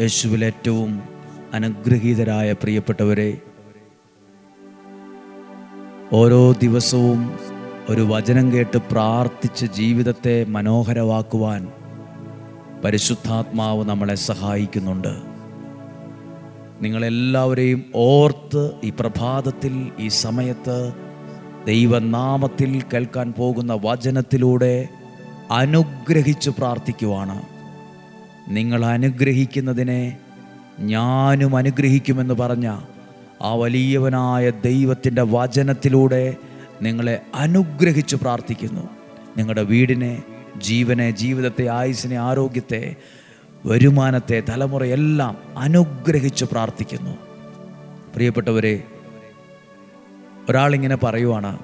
യേശുവിൽ ഏറ്റവും അനുഗ്രഹീതരായ പ്രിയപ്പെട്ടവരെ ഓരോ ദിവസവും ഒരു വചനം കേട്ട് പ്രാർത്ഥിച്ച് ജീവിതത്തെ മനോഹരമാക്കുവാൻ പരിശുദ്ധാത്മാവ് നമ്മളെ സഹായിക്കുന്നുണ്ട്. നിങ്ങളെല്ലാവരെയും ഓർത്ത് ഈ പ്രഭാതത്തിൽ ഈ സമയത്ത് ദൈവനാമത്തിൽ കേൾക്കാൻ പോകുന്ന വചനത്തിലൂടെ അനുഗ്രഹിച്ച് പ്രാർത്ഥിക്കുവാണ്. നിങ്ങൾ അനുഗ്രഹിക്കുന്നതിനെ ഞാനും അനുഗ്രഹിക്കുമെന്ന് പറഞ്ഞ ആ വലിയവനായ ദൈവത്തിന്റെ വചനത്തിലൂടെ നിങ്ങളെ അനുഗ്രഹിച്ച് പ്രാർത്ഥിക്കുന്നു. നിങ്ങളുടെ വീടിനെ ജീവനെ ജീവിതത്തെ ആയുസിനെ ആരോഗ്യത്തെ വരുമാനത്തെ തലമുറയെല്ലാം അനുഗ്രഹിച്ചു പ്രാർത്ഥിക്കുന്നു. പ്രിയപ്പെട്ടവരെ ഒരാളിങ്ങനെ പറയുവാണ്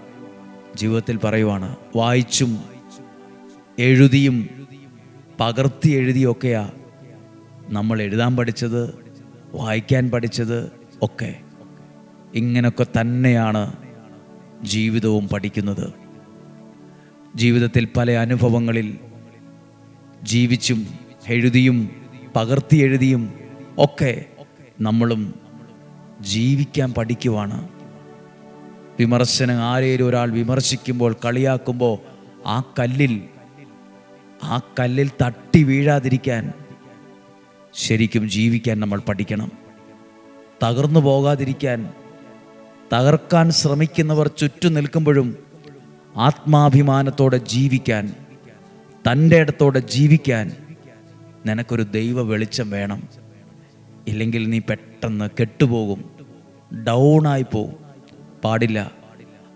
ജീവിതത്തിൽ പറയുവാണ് വായിച്ചും എഴുതിയും പകർത്തി എഴുതിയൊക്കെയാ നമ്മൾ എഴുതാൻ പഠിച്ചത് വായിക്കാൻ പഠിച്ചത് ഒക്കെ ഇങ്ങനൊക്കെ തന്നെയാണ് ജീവിതവും പഠിക്കുന്നത്. ജീവിതത്തിൽ പല അനുഭവങ്ങളിൽ ജീവിച്ചും എഴുതിയും പകർത്തി എഴുതിയും ഒക്കെ നമ്മളും ജീവിക്കാൻ പഠിക്കുവാണ്. വിമർശനം ആരേലും ഒരാൾ വിമർശിക്കുമ്പോൾ കളിയാക്കുമ്പോൾ ആ കല്ലിൽ ആ കല്ലിൽ തട്ടി വീഴാതിരിക്കാൻ ശരിക്കും ജീവിക്കാൻ നമ്മൾ പഠിക്കണം. തകർന്നു പോകാതിരിക്കാൻ തകർക്കാൻ ശ്രമിക്കുന്നവർ ചുറ്റും നിൽക്കുമ്പോഴും ആത്മാഭിമാനത്തോടെ ജീവിക്കാൻ തന്റെ ഇടത്തോടെ ജീവിക്കാൻ നിനക്കൊരു ദൈവ വെളിച്ചം വേണം. ഇല്ലെങ്കിൽ നീ പെട്ടെന്ന് കെട്ടുപോകും ഡൗണായി പോകും പാടില്ല.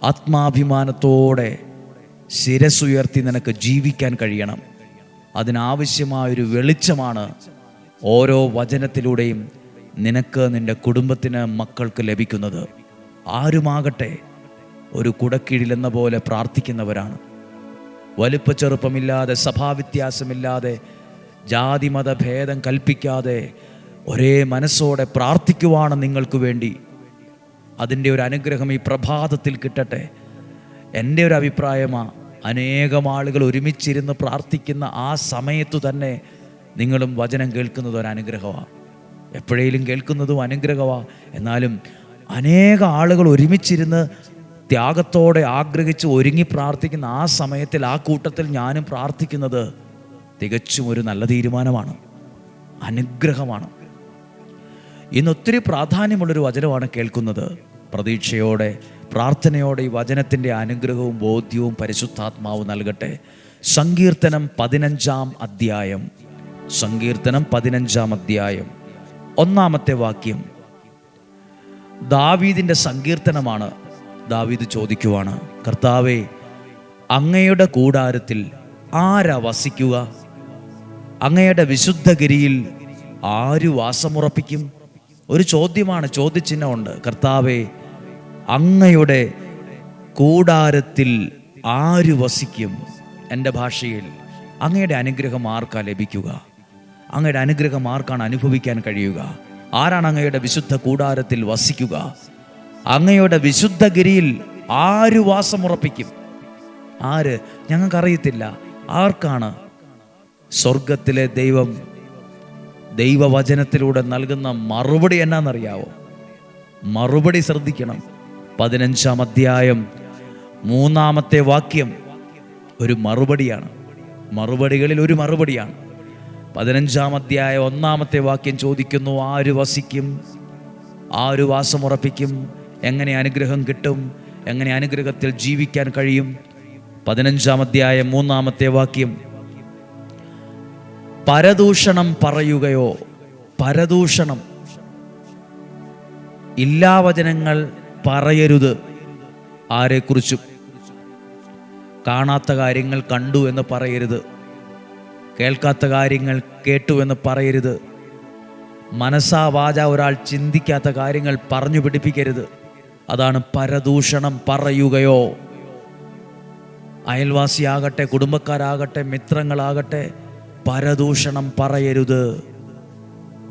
ആത്മാഭിമാനത്തോടെ ശിരസുയർത്തി നിനക്ക് ജീവിക്കാൻ കഴിയണം. അതിനാവശ്യമായൊരു വെളിച്ചമാണ് ഓരോ വചനത്തിലൂടെയും നിനക്ക് നിന്റെ കുടുംബത്തിന് മക്കൾക്ക് ലഭിക്കുന്നത് ആരുമാകട്ടെ ഒരു കുടക്കീഴിലെന്ന പോലെ പ്രാർത്ഥിക്കുന്നവരാണ്. വലുപ്പ ചെറുപ്പമില്ലാതെ സഭാവ്യത്യാസമില്ലാതെ ജാതിമത ഭേദം കൽപ്പിക്കാതെ ഒരേ മനസ്സോടെ പ്രാർത്ഥിക്കുവാണ് നിങ്ങൾക്ക് വേണ്ടി. അതിന്റെ ഒരു അനുഗ്രഹം ഈ പ്രഭാതത്തിൽ കിട്ടട്ടെ. എന്റെ ഒരു അഭിപ്രായമാണ് അനേകം ആളുകൾ ഒരുമിച്ചിരുന്ന് പ്രാർത്ഥിക്കുന്ന ആ സമയത്തു തന്നെ നിങ്ങളും വചനം കേൾക്കുന്നത് ഒരു അനുഗ്രഹമാണ് എപ്പോഴേലും കേൾക്കുന്നതും അനുഗ്രഹമാണ് എന്നാലും അനേക ആളുകൾ ഒരുമിച്ചിരുന്ന് ത്യാഗത്തോടെ ആഗ്രഹിച്ച് ഒരുങ്ങി പ്രാർത്ഥിക്കുന്ന ആ സമയത്തിൽ ആ കൂട്ടത്തിൽ ഞാനും പ്രാർത്ഥിക്കുന്നത് തികച്ചും ഒരു നല്ല തീരുമാനമാണ്. അനുഗ്രഹമാണ്. ഇന്ന് ഒത്തിരി പ്രാധാന്യമുള്ളൊരു വചനമാണ് കേൾക്കുന്നത്. പ്രതീക്ഷയോടെ പ്രാർത്ഥനയോടെ ഈ വചനത്തിന്റെ അനുഗ്രഹവും ബോധ്യവും പരിശുദ്ധാത്മാവും നൽകട്ടെ. സങ്കീർത്തനം പതിനഞ്ചാം അധ്യായം. സങ്കീർത്തനം പതിനഞ്ചാം അധ്യായം. ഒന്നാമത്തെ വാക്യം. ദാവീദിന്റെ സങ്കീർത്തനമാണ് ദാവീദ് ചോദിക്കുവാണ് കർത്താവെ അങ്ങയുടെ കൂടാരത്തിൽ ആരാ വസിക്കുക? അങ്ങയുടെ വിശുദ്ധഗിരിയിൽ ആരു വാസമുറപ്പിക്കും? ഒരു ചോദ്യമാണ് ചോദ്യചിഹ്നമുണ്ട്. കർത്താവെ അങ്ങയുടെ കൂടാരത്തിൽ ആര് വസിക്കും? എന്റെ ഭാഷയിൽ. അങ്ങയുടെ അനുഗ്രഹം ആർക്കാ ലഭിക്കുക? അങ്ങയുടെ അനുഗ്രഹം ആർക്കാണ് അനുഭവിക്കാൻ കഴിയുക? ആരാണ് അങ്ങയുടെ വിശുദ്ധ കൂടാരത്തിൽ വസിക്കുക? അങ്ങയുടെ വിശുദ്ധഗിരിയിൽ ആര് വാസമുറപ്പിക്കും ആര്? ഞങ്ങൾക്കറിയത്തില്ല. ആർക്കാണ്? സ്വർഗത്തിലെ ദൈവം ദൈവവചനത്തിലൂടെ നൽകുന്ന മറുപടി എന്നാണെന്നറിയാവോ? മറുപടി ശ്രദ്ധിക്കണം. പതിനഞ്ചാം അധ്യായം മൂന്നാമത്തെ വാക്യം ഒരു മറുപടിയാണ്. മറുപടികളിൽ ഒരു മറുപടിയാണ്. പതിനഞ്ചാം അധ്യായ ഒന്നാമത്തെ വാക്യം ചോദിക്കുന്നു ആര് വസിക്കും? ആര് വാസമുറപ്പിക്കും എങ്ങനെ അനുഗ്രഹം കിട്ടും? എങ്ങനെ അനുഗ്രഹത്തിൽ ജീവിക്കാൻ കഴിയും? പതിനഞ്ചാം അധ്യായ മൂന്നാമത്തെ വാക്യം പരദൂഷണം പറയുകയോ? പരദൂഷണം. ഇല്ലാവചനങ്ങൾ പറയരുത് ആരെക്കുറിച്ചും. കാണാത്ത കാര്യങ്ങൾ കണ്ടു എന്ന് പറയരുത്. കേൾക്കാത്ത കാര്യങ്ങൾ കേട്ടുവെന്ന് പറയരുത്. മനസ്സാ വാച ഒരാൾ ചിന്തിക്കാത്ത കാര്യങ്ങൾ പറഞ്ഞു പിടിപ്പിക്കരുത്. അതാണ് പരദൂഷണം പറയുകയോ. അയൽവാസിയാകട്ടെ കുടുംബക്കാരാകട്ടെ മിത്രങ്ങളാകട്ടെ പരദൂഷണം പറയരുത്.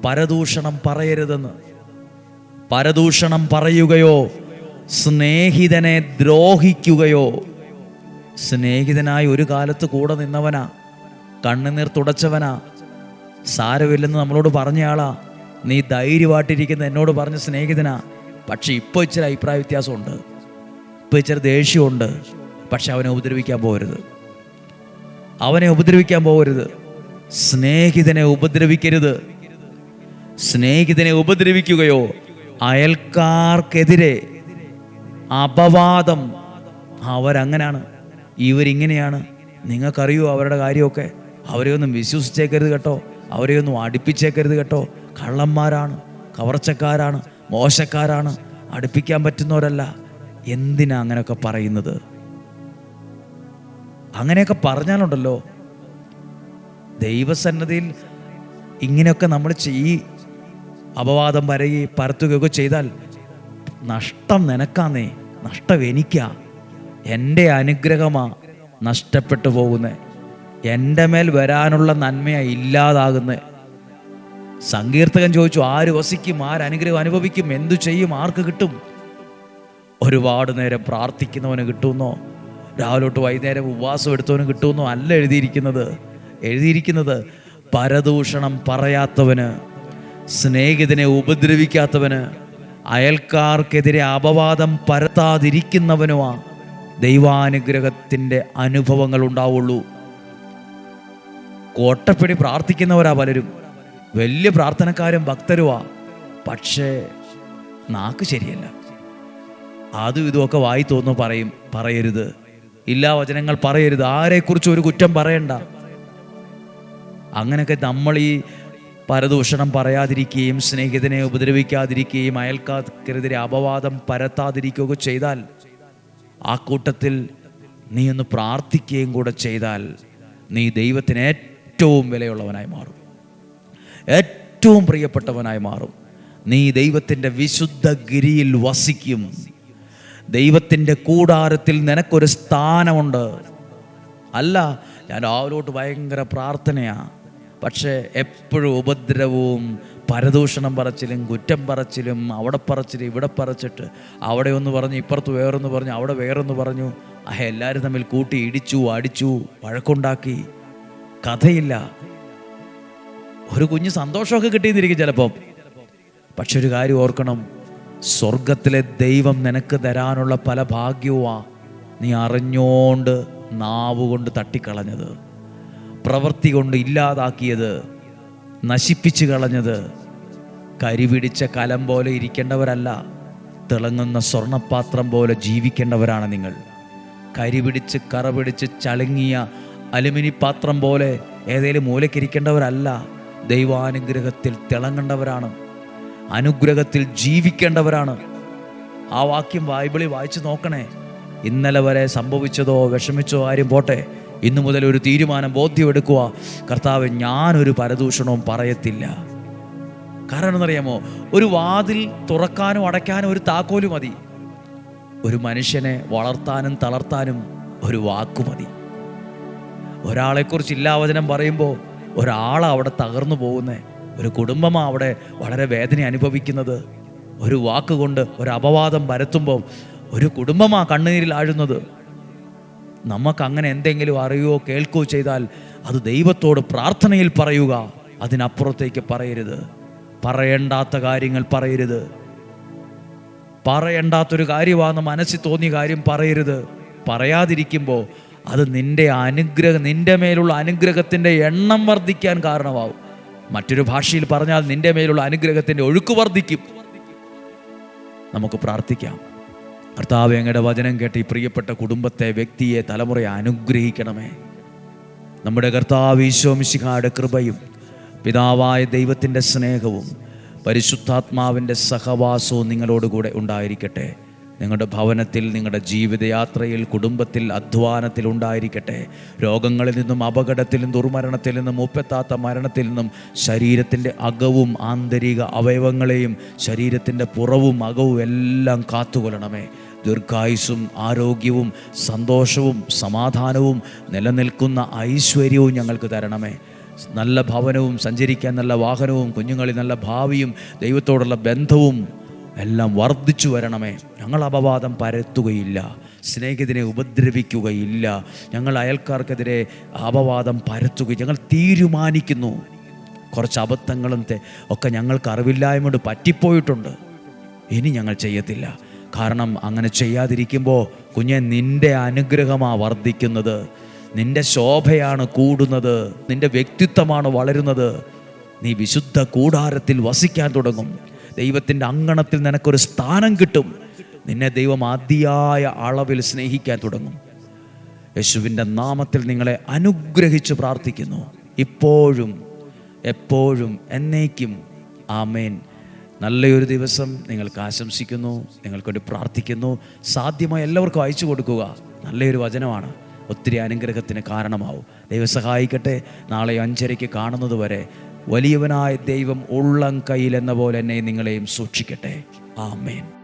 പരദൂഷണം പറയരുതെന്ന്. പരദൂഷണം പറയുകയോ സ്നേഹിതനെ ദ്രോഹിക്കുകയോ. സ്നേഹിതനായി ഒരു കാലത്ത് കൂടെ നിന്നവനാ. കണ്ണുനീർ തുടച്ചവനാ. സാരമില്ലെന്ന് നമ്മളോട് പറഞ്ഞയാളാ. നീ ധൈര്യമായിട്ടിരിക്കുന്ന എന്നോട് പറഞ്ഞ സ്നേഹിതനാ. പക്ഷെ ഇപ്പോൾ ഇച്ചിരി അഭിപ്രായ വ്യത്യാസമുണ്ട്. ഇപ്പോൾ ഇച്ചിരി ദേഷ്യമുണ്ട്. പക്ഷെ അവനെ ഉപദ്രവിക്കാൻ പോകരുത്. അവനെ ഉപദ്രവിക്കാൻ പോകരുത്. സ്നേഹിതനെ ഉപദ്രവിക്കരുത്. സ്നേഹിതനെ ഉപദ്രവിക്കുകയോ അയൽക്കാർക്കെതിരെ അപവാദം. അവരങ്ങനെയാണ് ഇവരിങ്ങനെയാണ്. നിങ്ങൾക്കറിയോ അവരുടെ കാര്യമൊക്കെ? അവരെ ഒന്നും വിശ്വസിച്ചേക്കരുത് കേട്ടോ. അവരെ ഒന്നും അടുപ്പിച്ചേക്കരുത് കേട്ടോ. കള്ളന്മാരാണ് കവർച്ചക്കാരാണ് മോശക്കാരാണ്. അടുപ്പിക്കാൻ പറ്റുന്നവരല്ല. എന്തിനാ അങ്ങനെയൊക്കെ പറയുന്നത്? അങ്ങനെയൊക്കെ പറഞ്ഞാലുണ്ടല്ലോ. ദൈവസന്നദ്ധിയിൽ ഇങ്ങനെയൊക്കെ നമ്മൾ ഈ അപവാദം വരകി പരത്തുകയൊക്കെ ചെയ്താൽ നഷ്ടം നിനക്കാന്നേ. നഷ്ടം എനിക്കാ. എന്റെ അനുഗ്രഹമാ നഷ്ടപ്പെട്ടു പോകുന്നത് എന്റെ മേൽ വരാനുള്ള നന്മയാ ഇല്ലാതാകുന്നത് സങ്കീർത്തകൻ ചോദിച്ചു ആര് വസിക്കും ആരനുഗ്രഹം അനുഭവിക്കും എന്തു ചെയ്യും ആർക്ക് കിട്ടും? ഒരുപാട് നേരം പ്രാർത്ഥിക്കുന്നവന് കിട്ടുമെന്നോ രാവിലെ തൊട്ട് വൈകുന്നേരം ഉപവാസം എടുത്തവന് കിട്ടുമെന്നോ അല്ല എഴുതിയിരിക്കുന്നത്. എഴുതിയിരിക്കുന്നത് പരദൂഷണം പറയാത്തവന് സ്നേഹിതനെ ഉപദ്രവിക്കാത്തവന് അയൽക്കാർക്കെതിരെ അപവാദം പരത്താതിരിക്കുന്നവനുമാ ദൈവാനുഗ്രഹത്തിന്റെ അനുഭവങ്ങൾ ഉണ്ടാവുള്ളൂ. കോട്ടപ്പിടി പ്രാർത്ഥിക്കുന്നവരാ പലരും. വലിയ പ്രാർത്ഥനക്കാരും ഭക്തരുമാ പക്ഷേ നാക്ക് ശരിയല്ല. അതും ഇതുമൊക്കെ വായി തോന്നു പറയും പറയരുത്. ഇല്ലാ വചനങ്ങൾ പറയരുത്. ആരെക്കുറിച്ച് ഒരു കുറ്റം പറയണ്ട. അങ്ങനെയൊക്കെ നമ്മൾ ഈ പരദൂഷണം പറയാതിരിക്കുകയും സ്നേഹിതനെ ഉപദ്രവിക്കാതിരിക്കുകയും അയൽക്കാർക്കെതിരെ അപവാദം പരത്താതിരിക്കുകയൊക്കെ ചെയ്താൽ ആ കൂട്ടത്തിൽ നീ ഒന്ന് പ്രാർത്ഥിക്കുകയും കൂടെ ചെയ്താൽ നീ ദൈവത്തിന് വിലയുള്ളവനായി മാറും. ഏറ്റവും പ്രിയപ്പെട്ടവനായി മാറും. നീ ദൈവത്തിന്റെ വിശുദ്ധ ഗിരിയിൽ വസിക്കും. ദൈവത്തിന്റെ കൂടാരത്തിൽ നിനക്കൊരു സ്ഥാനമുണ്ട്. അല്ല ഞാൻ രാവിലോട്ട് ഭയങ്കര പ്രാർത്ഥനയാ. പക്ഷേ എപ്പോഴും ഉപദ്രവവും പരദൂഷണം പറച്ചിലും കുറ്റം പറച്ചിലും അവിടെ പറച്ചിലും ഇവിടെ പറച്ചിട്ട് അവിടെ ഒന്ന് പറഞ്ഞു ഇപ്പുറത്ത് വേറൊന്ന് പറഞ്ഞു അവിടെ വേറൊന്ന് പറഞ്ഞു. ആ എല്ലാവരും തമ്മിൽ കൂട്ടി ഇടിച്ചു അടിച്ചു വഴക്കുണ്ടാക്കി. കഥയില്ല. ഒരു കുഞ്ഞ് സന്തോഷമൊക്കെ കിട്ടിയെന്നിരിക്കും ചിലപ്പം. പക്ഷെ ഒരു കാര്യം ഓർക്കണം. സ്വർഗത്തിലെ ദൈവം നിനക്ക് തരാനുള്ള പല ഭാഗ്യവുമാ നീ അറിഞ്ഞോണ്ട് നാവ് കൊണ്ട് തട്ടിക്കളഞ്ഞത്. പ്രവൃത്തി കൊണ്ട് ഇല്ലാതാക്കിയത് നശിപ്പിച്ചു കളഞ്ഞത്. കരിപിടിച്ച കലം പോലെ ഇരിക്കേണ്ടവരല്ല തിളങ്ങുന്ന സ്വർണപാത്രം പോലെ ജീവിക്കേണ്ടവരാണ് നിങ്ങൾ. കരിപിടിച്ച് കറ പിടിച്ച് ചളുങ്ങിയ അലുമിനി പാത്രം പോലെ ഏതേലും മൂലക്കിരിക്കേണ്ടവരല്ല ദൈവാനുഗ്രഹത്തിൽ തിളങ്ങേണ്ടവരാണ്. അനുഗ്രഹത്തിൽ ജീവിക്കേണ്ടവരാണ്. ആ വാക്യം ബൈബിളിൽ വായിച്ചു നോക്കണേ. ഇന്നലെ വരെ സംഭവിച്ചതോ വിഷമിച്ചോ ആരും പോട്ടെ. ഇന്നു മുതൽ ഒരു തീരുമാനം ബോധ്യമെടുക്കുക. കർത്താവ് ഞാനൊരു പരദൂഷണവും പറയത്തില്ല. കാരണം എന്നറിയാമോ ഒരു വാതിൽ തുറക്കാനും അടയ്ക്കാനും ഒരു താക്കോൽ മതി. ഒരു മനുഷ്യനെ വളർത്താനും തളർത്താനും ഒരു വാക്കു മതി. ഒരാളെക്കുറിച്ച് ഇല്ലാവചനം പറയുമ്പോൾ ഒരാളവിടെ തകർന്നു പോകുന്നത് ഒരു കുടുംബമാണ് അവിടെ വളരെ വേദന അനുഭവിക്കുന്നത്. ഒരു വാക്കുകൊണ്ട് ഒരു അപവാദം പരത്തുമ്പോൾ ഒരു കുടുംബമാണ് കണ്ണുനീരിൽ ആഴുന്നത്. നമുക്ക് അങ്ങനെ എന്തെങ്കിലും അറിയുകയോ കേൾക്കുകയോ ചെയ്താൽ അത് ദൈവത്തോട് പ്രാർത്ഥനയിൽ പറയുക. അതിനപ്പുറത്തേക്ക് പറയരുത്. പറയേണ്ടാത്ത കാര്യങ്ങൾ പറയരുത്. പറയേണ്ടാത്തൊരു കാര്യമാണെന്ന് മനസ്സിൽ തോന്നിയ കാര്യം പറയരുത്. പറയാതിരിക്കുമ്പോൾ അത് നിന്റെ അനുഗ്രഹം നിന്റെ മേലുള്ള അനുഗ്രഹത്തിന്റെ എണ്ണം വർദ്ധിക്കാൻ കാരണമാവും. മറ്റൊരു ഭാഷയിൽ പറഞ്ഞാൽ നിന്റെ മേലുള്ള അനുഗ്രഹത്തിന്റെ ഒഴുക്ക് വർദ്ധിക്കും. നമുക്ക് പ്രാർത്ഥിക്കാം. കർത്താവ് അങ്ങയുടെ വചനം കേട്ട് ഈ പ്രിയപ്പെട്ട കുടുംബത്തെ വ്യക്തിയെ തലമുറയെ അനുഗ്രഹിക്കണമേ. നമ്മുടെ കർത്താവ് ഈശോമിശിഹായുടെ കൃപയും പിതാവായ ദൈവത്തിന്റെ സ്നേഹവും പരിശുദ്ധാത്മാവിന്റെ സഹവാസവും നിങ്ങളോടുകൂടെ ഉണ്ടായിരിക്കട്ടെ. നിങ്ങളുടെ ഭവനത്തിൽ നിങ്ങളുടെ ജീവിതയാത്രയിൽ കുടുംബത്തിൽ അധ്വാനത്തിൽ ഉണ്ടായിരിക്കട്ടെ. രോഗങ്ങളിൽ നിന്നും അപകടത്തിൽ നിന്നും ദുർമരണത്തിൽ നിന്നും മൂപ്പത്താത്ത മരണത്തിൽ നിന്നും ശരീരത്തിന്റെ അകവും ആന്തരിക അവയവങ്ങളെയും ശരീരത്തിന്റെ പുറവും അകവും എല്ലാം കാത്തുകൊള്ളണമേ. ദീർഘായുസും ആരോഗ്യവും സന്തോഷവും സമാധാനവും നിലനിൽക്കുന്ന ഐശ്വര്യവും ഞങ്ങൾക്ക് തരണമേ. നല്ല ഭവനവും സഞ്ചരിക്കാൻ നല്ല വാഹനവും കുഞ്ഞുങ്ങളിൽ നല്ല ഭാവിയും ദൈവത്തോടുള്ള ബന്ധവും എല്ലാം വർദ്ധിച്ചു വരണമേ. ഞങ്ങൾ അപവാദം പരത്തുകയില്ല. സ്നേഹിതനെ ഉപദ്രവിക്കുകയില്ല. ഞങ്ങൾ അയൽക്കാർക്കെതിരെ അപവാദം പരത്തുകയും ഞങ്ങൾ തീരുമാനിക്കുന്നു. കുറച്ച് അബദ്ധങ്ങളും ഒക്കെ ഞങ്ങൾക്ക് അറിവില്ലായ്മ കൊണ്ട് പറ്റിപ്പോയിട്ടുണ്ട്. ഇനി ഞങ്ങൾ ചെയ്യത്തില്ല. കാരണം അങ്ങനെ ചെയ്യാതിരിക്കുമ്പോൾ കുഞ്ഞെ നിന്റെ അനുഗ്രഹമാണ് വർദ്ധിക്കുന്നത്. നിന്റെ ശോഭയാണ് കൂടുന്നത്. നിന്റെ വ്യക്തിത്വമാണ് വളരുന്നത്. നീ വിശുദ്ധ കൂടാരത്തിൽ വസിക്കാൻ തുടങ്ങും. ദൈവത്തിന്റെ അങ്കണത്തിൽ നിനക്കൊരു സ്ഥാനം കിട്ടും. നിന്നെ ദൈവം അതിയായ അളവിൽ സ്നേഹിക്കാൻ തുടങ്ങും. യേശുവിന്റെ നാമത്തിൽ നിങ്ങളെ അനുഗ്രഹിച്ച് പ്രാർത്ഥിക്കുന്നു. ഇപ്പോഴും എപ്പോഴും എന്നേക്കും. ആമേൻ. നല്ലൊരു ദിവസം നിങ്ങൾക്ക് ആശംസിക്കുന്നു നിങ്ങൾക്കൊരു പ്രാർത്ഥിക്കുന്നു. സാധ്യമായി എല്ലാവർക്കും അയച്ചു കൊടുക്കുക. നല്ലൊരു വചനമാണ്. ഒത്തിരി അനുഗ്രഹത്തിന് കാരണമാവും. ദൈവം സഹായിക്കട്ടെ. നാളെ അഞ്ചരയ്ക്ക് കാണുന്നത് വരെ വലിയവനായ ദൈവം ഉള്ളം കയ്യിൽ എന്ന പോലെ എന്നെ നിങ്ങളെയും സൂക്ഷിക്കട്ടെ. ആമേൻ.